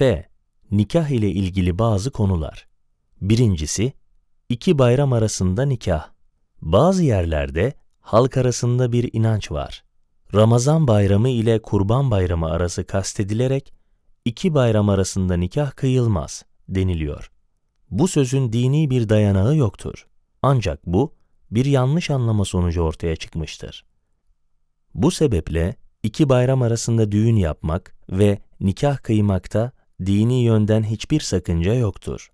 F. Nikah ile ilgili bazı konular. Birincisi, iki bayram arasında nikah. Bazı yerlerde halk arasında bir inanç var. Ramazan bayramı ile Kurban bayramı arası kastedilerek iki bayram arasında nikah kıyılmaz deniliyor. Bu sözün dini bir dayanağı yoktur. Ancak bu bir yanlış anlama sonucu ortaya çıkmıştır. Bu sebeple iki bayram arasında düğün yapmak ve nikah kıymakta dini yönden hiçbir sakınca yoktur.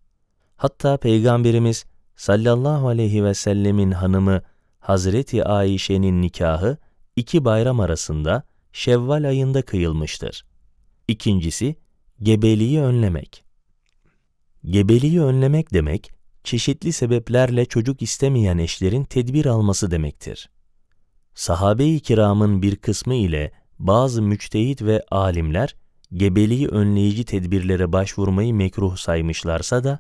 Hatta Peygamberimiz sallallahu aleyhi ve sellemin hanımı Hazreti Ayşe'nin nikahı iki bayram arasında Şevval ayında kıyılmıştır. İkincisi, gebeliği önlemek. Gebeliği önlemek demek, çeşitli sebeplerle çocuk istemeyen eşlerin tedbir alması demektir. Sahabe-i kiramın bir kısmı ile bazı müçtehit ve alimler, gebeliği önleyici tedbirlere başvurmayı mekruh saymışlarsa da,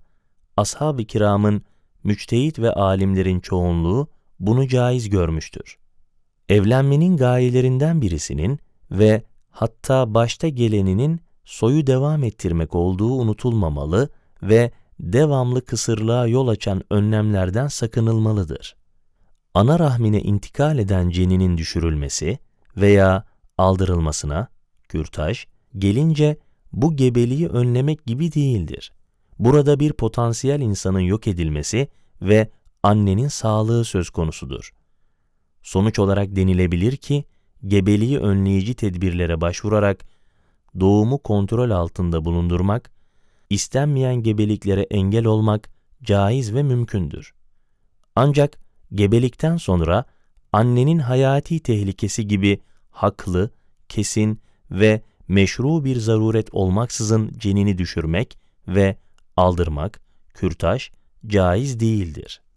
ashab-ı kiramın, müçtehit ve alimlerin çoğunluğu bunu caiz görmüştür. Evlenmenin gayelerinden birisinin ve hatta başta geleninin soyu devam ettirmek olduğu unutulmamalı ve devamlı kısırlığa yol açan önlemlerden sakınılmalıdır. Ana rahmine intikal eden ceninin düşürülmesi veya aldırılmasına, kürtaj, gelince bu gebeliği önlemek gibi değildir. Burada bir potansiyel insanın yok edilmesi ve annenin sağlığı söz konusudur. Sonuç olarak denilebilir ki, gebeliği önleyici tedbirlere başvurarak doğumu kontrol altında bulundurmak, istenmeyen gebeliklere engel olmak caiz ve mümkündür. Ancak gebelikten sonra annenin hayati tehlikesi gibi haklı, kesin ve meşru bir zaruret olmaksızın cenini düşürmek ve aldırmak, kürtaj caiz değildir.